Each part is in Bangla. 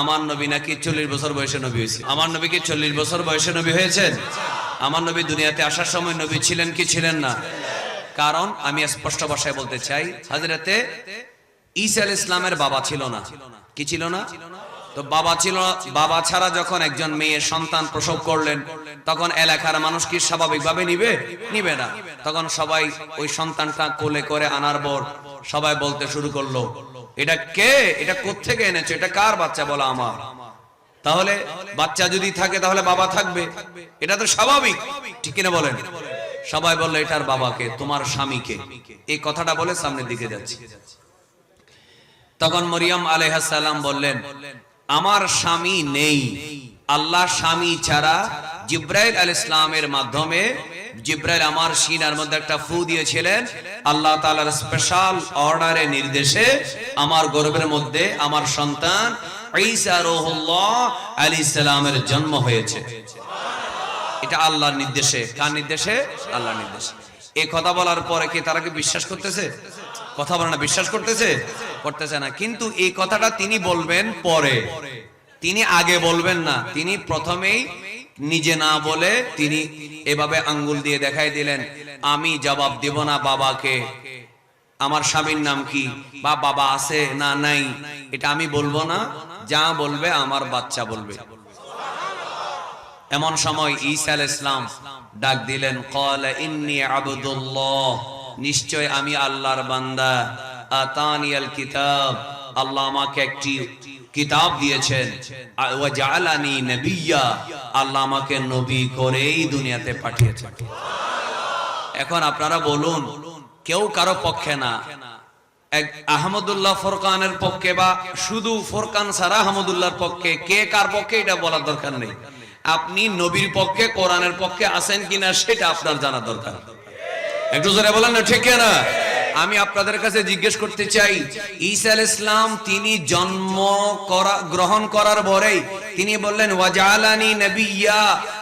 আমার নবী নাকি চল্লিশ বছর বয়সে নবী হয়েছে? আমার নবী কি চল্লিশ বছর বয়সে নবী হয়েছেন? আমার নবী দুনিয়াতে আসার সময় নবী ছিলেন কি ছিলেন না? কারণ আমি স্পষ্ট ভাষায় বলতে চাই হাজরাতে ঈসা আল ইসলামের বাবা ছিল না। কি ছিল না? তো বাবা ছিল, বাবা ছাড়া যখন একজন মেয়ের সন্তান প্রসব করলেন, তখন এলাকার মানুষ কি স্বাভাবিকভাবে নিবে? নিবে না। তখন সবাই ওই সন্তানটা কোলে করে আনার পর সবাই বলতে শুরু করল এটা কে? এটা কোত্থেকে এনেছো? এটা কার বাচ্চা বলা আমার? তাহলে বাচ্চা যদি থাকে, তাহলে বাবা থাকবে। এটা তো স্বাভাবিক। ঠিক কিনা বলেন? সবাই বলল এটার বাবাকে, তোমার স্বামীকে। এই কথাটা বলে সামনের দিকে যাচ্ছে। তখন মরিয়ম আলাইহাসাল্লাম বললেন, আমার স্বামী নেই। আল্লাহ স্বামী ছাড়া জিব্রাইল আল ইসলামের মাধ্যমে জিব্রাইল আমার সিনার মধ্যে একটা ফু দিয়েছিলেন। আল্লাহ তাআলার স্পেশাল অর্ডারে নির্দেশে আমার গর্ভের মধ্যে আমার সন্তান ঈসা রুহুল্লাহ আলাইহিস সালামের জন্ম হয়েছে। এটা আল্লাহর নির্দেশে। কার নির্দেশে? আল্লাহর নির্দেশে। এই কথা বলার পরে কি তারা কি বিশ্বাস করতেছে? কথা বলে না, বিশ্বাস করতেছে? করতেছে না। কিন্তু এই কথাটা তিনি বলবেন পরে। তিনি আগে বলবেন না। তিনি প্রথমেই নিজে না বলে তিনি এভাবে আঙ্গুল দিয়ে দেখাই দিলেন, আমি জবাব দেব না বাবাকে। আমার স্বামীর নাম কি? বা বাবা আছে না নাই? এটা আমি বলব না। যা বলবে আমার বাচ্চা বলবে। এমন সময় ঈসা আল ইসলাম ডাক দিলেন কল ইন্নি আবদুল্লাহ, নিশ্চয় আমি আল্লাহর বান্দা। আতানিয়াল কিতাব, আল্লাহ আমাকে একটি কিতাব দিয়েছেন ওয়া জাআলানি নবিয়্যা আল্লাহ আমাকে নবী করেই দুনিয়াতে পাঠিয়েছেন। এখন আপনারা বলুন, কেউ কারও পক্ষে না। আহমদুল্লাহ ফোরকানের পক্ষে বা শুধু ফোরকান ছাড়া আহমদুল্লাহর পক্ষে, কে কার পক্ষে এটা বলার দরকার নেই। আপনি নবীর পক্ষে, কোরআনের পক্ষে আছেন কিনা সেটা আপনার জানা দরকার। একটু জোরে বলেন না, ঠিক না আমি আপনাদের কাছে জিজ্ঞেস করতে চাই, ঈসা আল ইসলাম তিনি জন্ম করা, গ্রহণ করার পরেই তিনি বললেন ওয়াজালানি নবিয়া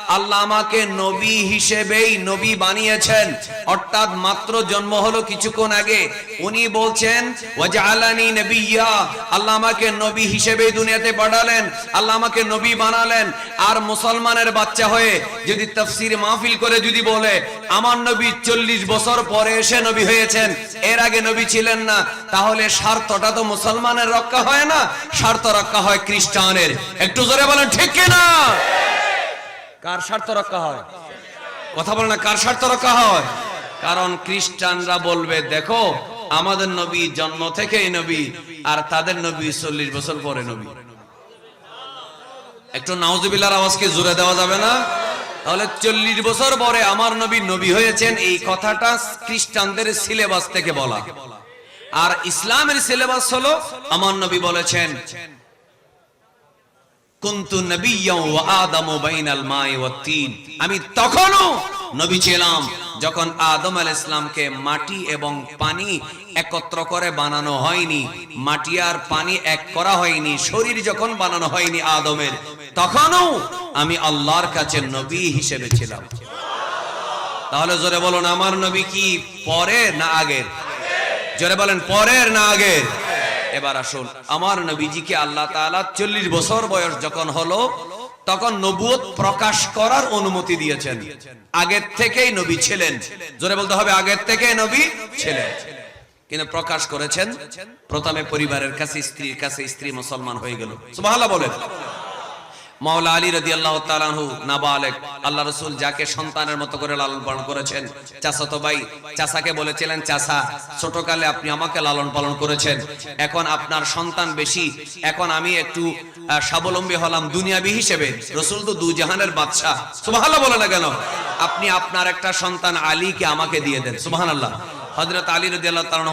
আল্লাহ আমাকে নবী হিসেবেই নবী বানিয়েছেন। অর্থাৎ মাত্র জন্ম হলো কিছুক্ষণ আগে। উনি বলছেন ওয়াজালানি নবিয়া আল্লাহ আমাকে নবী হিসেবেই দুনিয়াতে পাঠালেন। আল্লাহ আমাকে নবী বানালেন। আর মুসলমানের বাচ্চা হয়ে যদি মাহফিল করে যদি বলে, আমার নবী চল্লিশ বছর পরে এসে নবী হয়েছেন, এর আগে নবী ছিলেন না, তাহলে স্বার্থটা তো মুসলমানের রক্ষা হয় না, স্বার্থ রক্ষা হয় খ্রিস্টানের। একটু জোরে বলেন, ঠিক কিনা? কার স্বার্থ রক্ষা হয়? কথা বলে না, কার স্বার্থ রক্ষা হয়? কারণ খ্রিস্টানরা বলবে, দেখো, আমাদের নবী জন্ম থেকেই নবী, আর তাদের নবী চল্লিশ বছর পরে নবী। একটু নাউজুবিল্লার আওয়াজকে জুড়ে দেওয়া যাবে না? তাহলে চল্লিশ বছর পরে আমার নবী নবী হয়েছেন, এই কথাটা খ্রিস্টানদের সিলেবাস থেকে বলা। আর ইসলামের সিলেবাস হলো, আমার নবী বলেছেন কুনতু নবিয়্যাও ওয়া বাইনাল মাই তিন। আমি তখনও নবী ছিলাম যখন আদম আলাইহিস সালামকে মাটি এবং পানি একত্র করে বানানো হয়নি, মাটি আর পানি এক করা হয়নি, শরীর যখন বানানো হয়নি আদমের, তখনও আমি আল্লাহর কাছে নবী হিসেবে ছিলাম। তাহলে জোরে বলুন, আমার নবী কি পরে না আগের? জোরে বলেন, পরের না আগের? এবার আসুন। আমার নবীজিকে আল্লাহ তালা চল্লিশ বছর বয়স যখন হলো, তখন নবুয়ত প্রকাশ করার অনুমতি দিয়েছেন। আগের থেকেই নবী ছিলেন। জোরে বলতে হবে, আগের থেকে নবী ছিলেন। কিন্তু প্রকাশ করেছেন, প্রথমে পরিবারের কাছে, স্ত্রীর কাছে, স্ত্রী মুসলমান হয়ে গেল। সুবহানাল্লাহ বলেন। মাওলা আলী রদি আল্লাহ তালাহু নাবালেক। আল্লাহ রসুল যাকে সন্তানের মতো করে লালন পালন করেছেন চাচাতো ভাই, চাচাকে বলেছিলেন, চাচা, ছোটকালে আপনি আমাকে লালন পালন করেছেন। এখন আপনার সন্তান বেশি, এখন আমি একটু স্বাবলম্বী হলাম দুনিয়াবি হিসেবে। রসুল তো দু জাহানের বাদশাহ। সুবহানাল্লাহ বলে না কেন? আপনি আপনার একটা সন্তান আলীকে আমাকে দিয়ে দেন। সুবাহ সুবহানাল্লাহ। হযরত আলী রাদিয়াল্লাহু তাআলা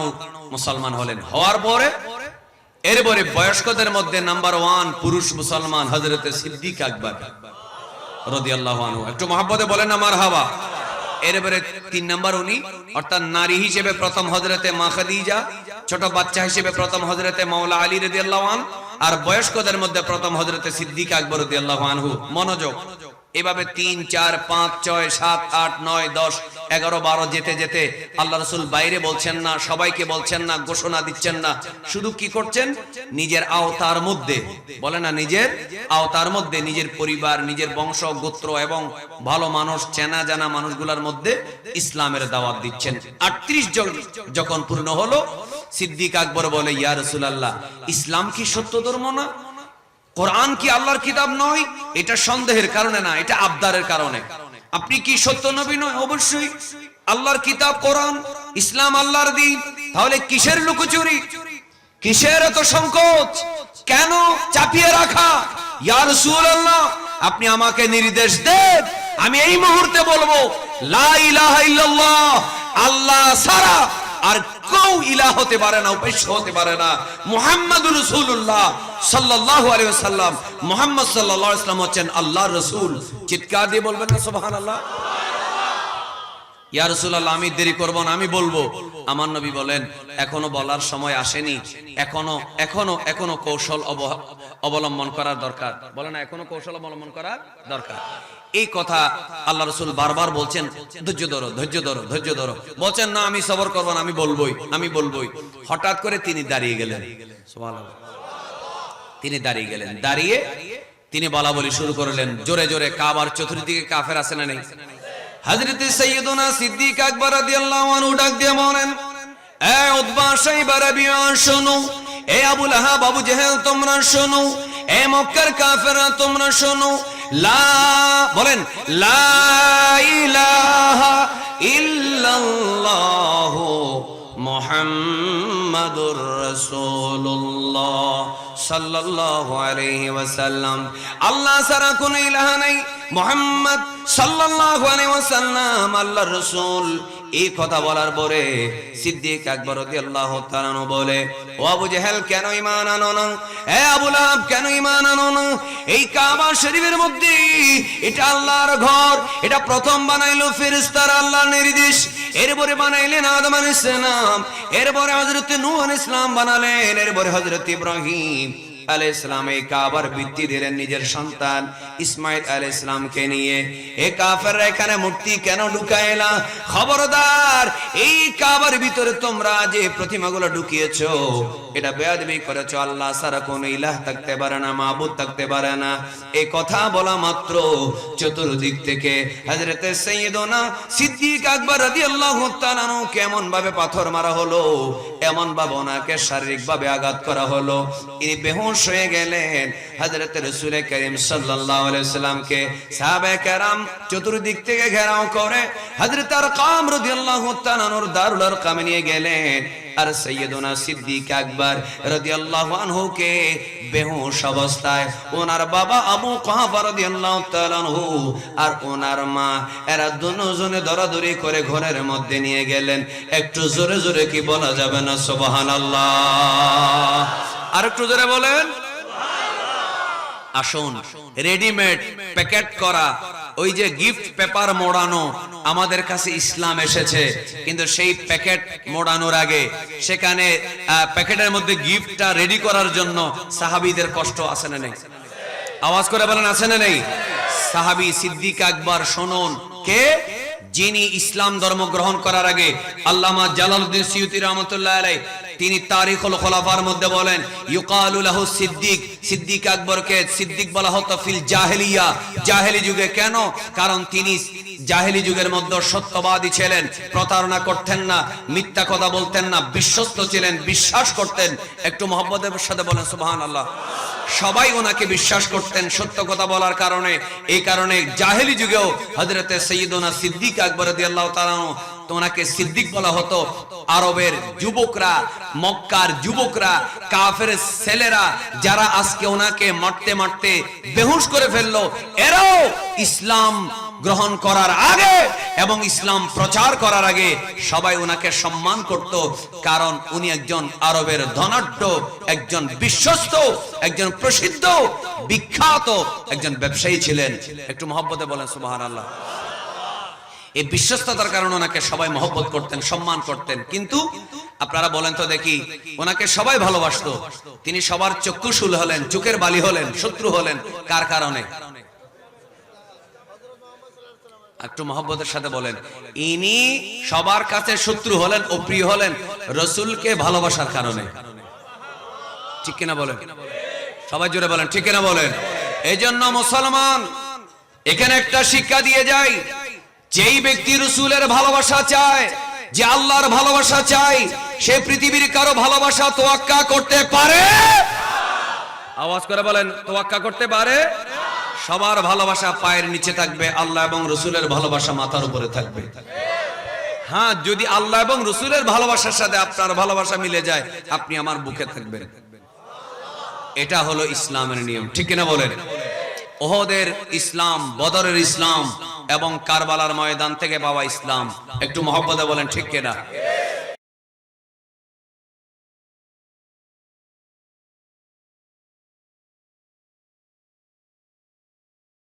মুসলমান হলেন। হওয়ার পরে এরপরে বয়স্কদের মধ্যে নাম্বার ওয়ান পুরুষ মুসলমান হজরত সিদ্দিক আকবর রদিয়াল্লাহু আনহু। একটু মহাব্বতে বলেন না, মারহাবা। এরপরে তিন নাম্বার উনি, অর্থাৎ নারী হিসেবে প্রথম হজরতে মা খাদিজা, ছোট বাচ্চা হিসেবে প্রথম হজরতে মাওলা আলী রাদিয়াল্লাহু আন আর বয়স্কদের মধ্যে প্রথম হজরতে সিদ্দিক আকবর রাদিয়াল্লাহু আনহু। মনোযোগ। এভাবে তিন, চার, পাঁচ, ছয়, সাত, আট, নয়, দশ, এগারো, বারো, যেতে যেতে আল্লাহ রসুল বাইরে বলছেন না, সবাইকে বলছেন না, ঘোষণা দিচ্ছেন না। শুধু কি করছেন? নিজের আওতার মধ্যে। বলে না নিজের? আওতার মধ্যে নিজের পরিবার, নিজের বংশ, গোত্র এবং ভালো মানুষ, চেনা জানা মানুষগুলোর মধ্যে ইসলামের দাওয়াত দিচ্ছেন। আটত্রিশ জন যখন পূর্ণ হলো, সিদ্দিক আকবর বলে, ইয়া রসুল আল্লাহ ইসলাম কি সত্য ধর্ম না? কোরআন কি আল্লাহর কিতাব নয়? এটা সন্দেহের কারণে না, এটা আবদারের কারণে। আপনি কি সত্য নবী নয়? অবশ্যই। আল্লাহর কিতাব, কোরআন, ইসলাম, আল্লাহর দিন। তাহলে কিসের লুকোচুরি? কিসের এত সংকোচ? কেন চাপিয়ে রাখা? ইয়া রাসূলুল্লাহ, আপনি আমাকে নির্দেশ দেন। আমি এই মুহূর্তে বলব, লা ইলাহা ইল্লাল্লাহ, আল্লাহ সারা আর কেউ ইলা হতে পারে না, উপাস্য হতে পারে না। মুহাম্মাদুর রাসূলুল্লাহ সাল্লাল্লাহু আলাইহি ওয়াসাল্লাম, মুহাম্মদ আলাইহি হচ্ছেন আল্লাহর রাসূল। চিৎকার দিয়ে বলবেন না, সুবহানাল্লাহ। ইয়া রাসূলুল্লাহ, আমি দেরি করব না, আমি বলব। আমার নবী বলেন, এখনও বলার সময় আসেনি। এখনও এখনও এখনও কৌশল অব- অবলম্বন করার দরকার। বলে না, এখনও কৌশল অবলম্বন করার দরকার। এই কথা আল্লাহ রসুল বারবার বলছেন, ধৈর্য ধরো ধৈর্য ধরো ধৈর্য ধরো। বলছেন, না, আমি সবর করব না, আমি বলবোই আমি বলবোই। হঠাৎ করে তিনি দাঁড়িয়ে গেলেন। তিনি দাঁড়িয়ে গেলেন। দাঁড়িয়ে তিনি বলা বলি শুরু করলেন। জোরে জোরে, কাবার চতুর্দিকে কাফের আছে না নেই? হযরতে সাইয়্যিদুনা সিদ্দিক আকবর রাদিয়াল্লাহু আনহু ডাক দিয়ে বলেন, এ উতবা সাইবা রাবিয়া শোনো। এ আবুল আহাব, আবু জেহেল, তোমরা শোনো। এ মক্কার কাফেররা, তোমরা শোনো। লা, বলেন, লা ইলাহা ইল্লাল্লাহু মুহাম্মাদুর রাসূলুল্লাহ ওয়াসাল্লাম। আল্লাহ ছাড়া কোনো ইলাহা নাই, মুহাম্মদ সাল্লাল্লাহু আলাইহি ওয়াসাল্লাম এই কথা বলার পরে সিদ্দিক রাদিয়াল্লাহু তাআলা বলে, ও আবু জেহেল, কেন ইমান আনো না? হে আবু লাহাব, কেন ইমান আনো না? এই কাবা শরীফের মধ্যে এটা আল্লাহর ঘর, এটা প্রথম বানাইলো ফেরেশতারা আল্লাহর নির্দেশ। এরপরে বানাইলেন আদম আলাইহিস সালাম, এরপরে হযরত নূহ আলাইহিস সালাম বানালেন, এরপরে হযরত ইব্রাহিম থাকতে পারে না থাকতে পারে না। কথা বলা মাত্র চতুর্দিক থেকে। কেমন ভাবে পাথর মারা হলো এমন ভাবে ওনাকে শারীরিক ভাবে আঘাত করা হলো। ইনি বেহুশ হয়ে গেলেন। হযরত রাসূল করিম সাহাবায়ে কেরাম চতুর্দিক থেকে ঘেরাও করে হযরত আরকাম রাদিয়াল্লাহু তাআলা আনহুর দারুল আরকামে নিয়ে গেলেন। আর সৈয়দনা সিদ্দিক আকবর রাদিয়াল্লাহু আনহুকে বেহুশ অবস্থায় ওনার বাবা আবু কাহাফা রাদিয়াল্লাহু তাআলা আর ওনার মা, এরা দুজনে দরাদরি করে ঘরের মধ্যে নিয়ে গেলেন। একটু জোরে জোরে কি বলা যাবে না? সুবহানাল্লাহ। আর একটু জোরে বলেন। আসুন রেডিমেড প্যাকেট করা, ওই যে গিফট পেপার মোড়ানো আমাদের কাছে ইসলাম এসেছে। কিন্তু সেই প্যাকেট মোড়ানোর আগে সেখানে প্যাকেটের মধ্যে গিফটটা রেডি করার জন্য সাহাবীদের কষ্ট আছে না নেই? আওয়াজ করে বলেন, আছে না নেই? সাহাবী সিদ্দিক আকবর শুনুন, কে? যিনি ইসলাম ধর্ম গ্রহণ করার আগে আল্লামা জালালউদ্দিন সিউতি রহমতুল্লাহ আলাই তিনি তারিখুল খোলাফার মধ্যে বলেন, ইউকালু লাহু সিদ্দিক। সিদ্দিক আকবরকে সিদ্দিক বলা হতো ফিল জাহেলিয়া। জাহেলি যুগে কেন? কারণ তিনি জাহেলি যুগের মধ্যে সত্যবাদী ছিলেন, প্রতারণা করতেন না, মিথ্যা কথা বলতেন না, বিশ্বস্ত ছিলেন, বিশ্বাস করতেন। একটু মোহাম্মদের সাথে বলেন, সুবহানাল্লাহ। সবাই ওনাকে বিশ্বাস করতেন সত্য কথা বলার কারণে। এই কারণে জাহেলি যুগেও হজরতে সৈয়দনা সিদ্দিক আকবর রাদিয়াল্লাহু তাআলা আনহু তো ওনাকে সিদ্দিক বলা হতো, আরবের যুবকরা, মক্কার যুবকরা, কাফের ছেলেরা, যারা আজকে ওনাকে মারতে মারতে বেহুশ করে ফেলল, এরাও ইসলাম গ্রহণ করার আগে এবং ইসলাম প্রচার করার আগে সবাই ওনাকে সম্মান করত, কারণ উনি একজন আরবের ধনাঢ্য, একজন বিশ্বস্ত, একজন প্রসিদ্ধ, বিখ্যাত একজন ব্যবসায়ী ছিলেন। একটু মহব্বতে বলেন সুবাহ আল্লাহ এই বিশ্বস্ততার কারণে ওনাকে সবাই মহব্বত করতেন, সম্মান করতেন। কিন্তু আপনারা বলেন তো দেখি, ওনাকে সবাই ভালোবাসতো। তিনি সবার চক্ষুশুল হলেন, চোখের বালি হলেন, শত্রু হলেন। কার কারণে? একটু মহব্বতের সাথে বলেন। ইনি সবার কাছে শত্রু হলেন ও প্রিয় হলেন, রসুলকে ভালোবাসার কারণে। ঠিক কিনা বলেন? সবাই জুড়ে বলেন, ঠিক কিনা বলেন? এই জন্য মুসলমান, এখানে একটা শিক্ষা দিয়ে যাই। যেই ব্যক্তি রসুলের ভালোবাসা চায়, যে আল্লাহর ভালোবাসা চায়, সে পৃথিবীর কারও ভালোবাসা তোয়াক্কা করতে পারে? আওয়াজ করে বলেন, তোয়াক্কা করতে পারে? সবার ভালোবাসা পায়ের নিচে থাকবে, আল্লাহ এবং রসুলের ভালোবাসা মাথার উপরে থাকবে। হ্যাঁ যদি আল্লাহ এবং রসুলের ভালোবাসার সাথে আপনার ভালোবাসা মিলে যায়, আপনি আমার বুকে থাকবেন। এটা হলো ইসলামের নিয়ম, ঠিক কিনা বলেন? ওহদের ইসলাম, বদরের ইসলাম এবং কারবালার ময়দান থেকে পাওয়া ইসলাম। একটু মহব্বতে বলেন ঠিক কিনা?